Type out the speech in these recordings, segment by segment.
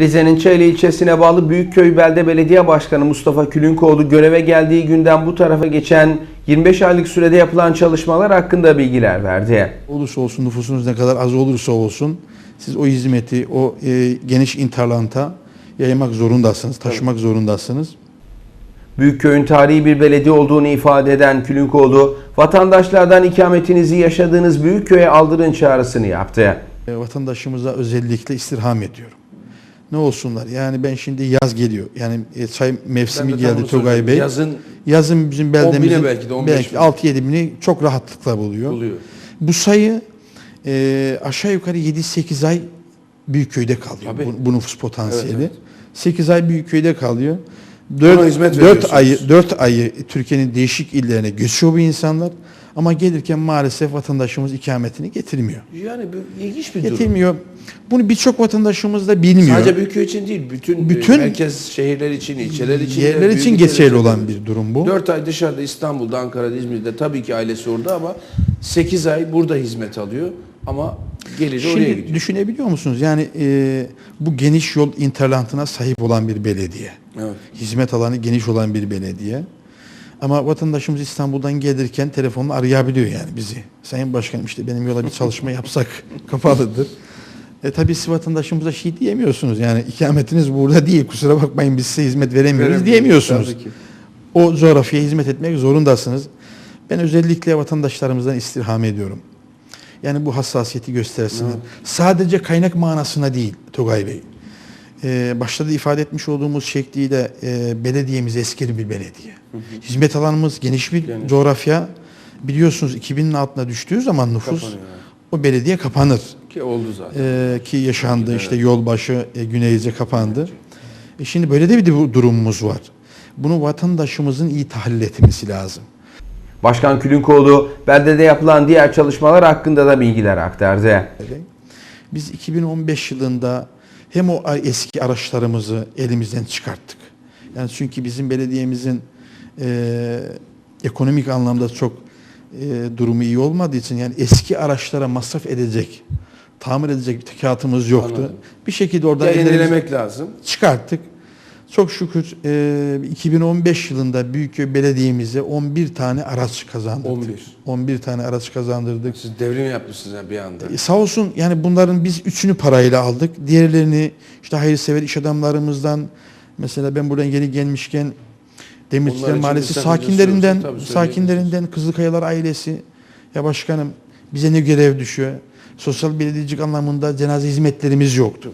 Rize'nin Çayeli ilçesine bağlı Büyükköy Belde Belediye Başkanı Mustafa Külünkoğlu göreve geldiği günden bu tarafa geçen 25 aylık sürede yapılan çalışmalar hakkında bilgiler verdi. olursa olsun nüfusunuz ne kadar az olursa olsun siz o hizmeti o e, geniş interlanta yaymak zorundasınız, taşımak zorundasınız. Büyükköy'ün tarihi bir belediye olduğunu ifade eden Külünkoğlu, vatandaşlardan ikametinizi yaşadığınız Büyükköy'e aldırın çağrısını yaptı. E, vatandaşımıza özellikle istirham ediyorum. Ne olsunlar? Yani ben şimdi yaz geliyor. Yani e, çay mevsimi geldi Togay. Bey. Yazın Yazın bizim 10 bine beldemizin belki de 15 belki bin. 6-7 bini çok rahatlıkla buluyor. oluyor. Bu sayı e, aşağı yukarı 7-8 ay Büyükköy'de kalıyor. Tabii. Bu, bu nüfus potansiyeli. Evet, 8 ay Büyükköy'de kalıyor. Ona 4, hizmet 4 veriyorsunuz. ayı 4 ayı Türkiye'nin değişik illerine göçüyor bu insanlar. Ama gelirken maalesef vatandaşımız ikametini getirmiyor. Yani bu ilginç bir durum. Getirmiyor. Bunu birçok vatandaşımız da bilmiyor. Sadece Büyükköy için değil, bütün, Bütün- merkez şehirler için, ilçeler için. Yerler için geçerli olan bir durum bu. 4 ay dışarıda İstanbul'da, Ankara'da, İzmir'de tabii ki ailesi orada ama 8 ay burada hizmet alıyor ama oraya Şimdi gidiyor. düşünebiliyor musunuz? Yani e, bu geniş yol interlantına sahip olan bir belediye. Evet. Hizmet alanı geniş olan bir belediye. Ama vatandaşımız İstanbul'dan gelirken telefonla arayabiliyor yani bizi. Sayın Başkanım işte benim yola bir çalışma yapsak kapalıdır. E tabii siz vatandaşımıza şey diyemiyorsunuz. Yani ikametiniz burada değil. Kusura bakmayın biz size hizmet veremiyoruz diyemiyorsunuz. O coğrafyaya hizmet etmek zorundasınız. Ben özellikle vatandaşlarımızdan istirham ediyorum. Yani bu hassasiyeti göstersinler. Sadece kaynak manasına değil Togay Bey. Ee, başta da ifade etmiş olduğumuz şekliyle e, belediyemiz eski bir belediye. Hizmet alanımız geniş bir Geniş. coğrafya. Biliyorsunuz 2000'in altına düştüğü zaman nüfus Kapanıyor, o belediye kapanır. Ki oldu zaten. Ee, ki yaşandı işte yolbaşı e, Güneyce kapandı. E şimdi böyle de bir du- durumumuz var. Bunu vatandaşımızın iyi tahlil etmesi lazım. Başkan Külünkoğlu, beldede yapılan diğer çalışmalar hakkında da bilgiler aktardı. Biz 2015 yılında hem o eski araçlarımızı elimizden çıkarttık. Yani çünkü bizim belediyemizin e, ekonomik anlamda çok e, durumu iyi olmadığı için yani eski araçlara masraf edecek, tamir edecek bir tekatımız yoktu. Anladım. Bir şekilde oradan Ya yenilemek lazım. çıkarttık. Çok şükür e, 2015 yılında Büyükköy Belediye'mize 11 tane araç kazandırdık. 11. 11 tane araç kazandırdık. Siz devrim yapmışsınız yani bir anda. E, sağ olsun yani bunların biz üçünü parayla aldık. Diğerlerini işte hayırsever iş adamlarımızdan mesela ben buradan yeni gelmişken için Mahallesi sakinlerinden sakinlerinden Kızılkayalar ailesi ya başkanım bize ne görev düşüyor? Sosyal belediyecilik anlamında cenaze hizmetlerimiz yoktu.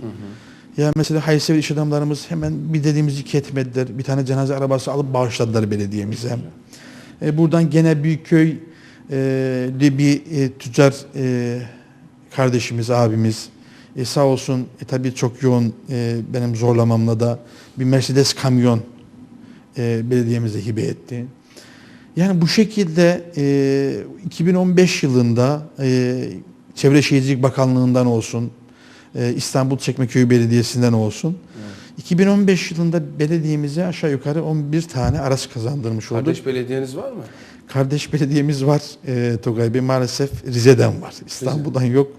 Ya mesela hayırsever iş adamlarımız hemen bir dediğimizi iki. Bir tane cenaze arabası alıp bağışladılar belediyemize. E, buradan gene Büyükköy e, bir e, tüccar e, kardeşimiz, abimiz e, sağ olsun e, tabii çok yoğun e, benim zorlamamla da bir Mercedes kamyon e, belediyemize hibe etti. Yani bu şekilde e, 2015 yılında e, Çevre Şehircilik Bakanlığı'ndan olsun, e, İstanbul Çekmeköy Belediyesi'nden olsun. 2015 yılında belediyemize aşağı yukarı 11 tane araç kazandırmış olduk. Kardeş belediyeniz var mı? Kardeş belediyemiz var e, Togay Bey maalesef Rize'den var. İstanbul'dan yok.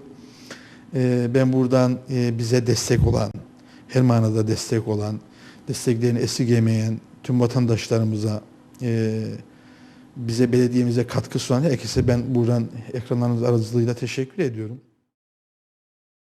E, ben buradan e, bize destek olan, her manada destek olan, desteklerini esirgemeyen tüm vatandaşlarımıza, e, bize belediyemize katkı sunan herkese ben buradan ekranlarınız aracılığıyla teşekkür ediyorum.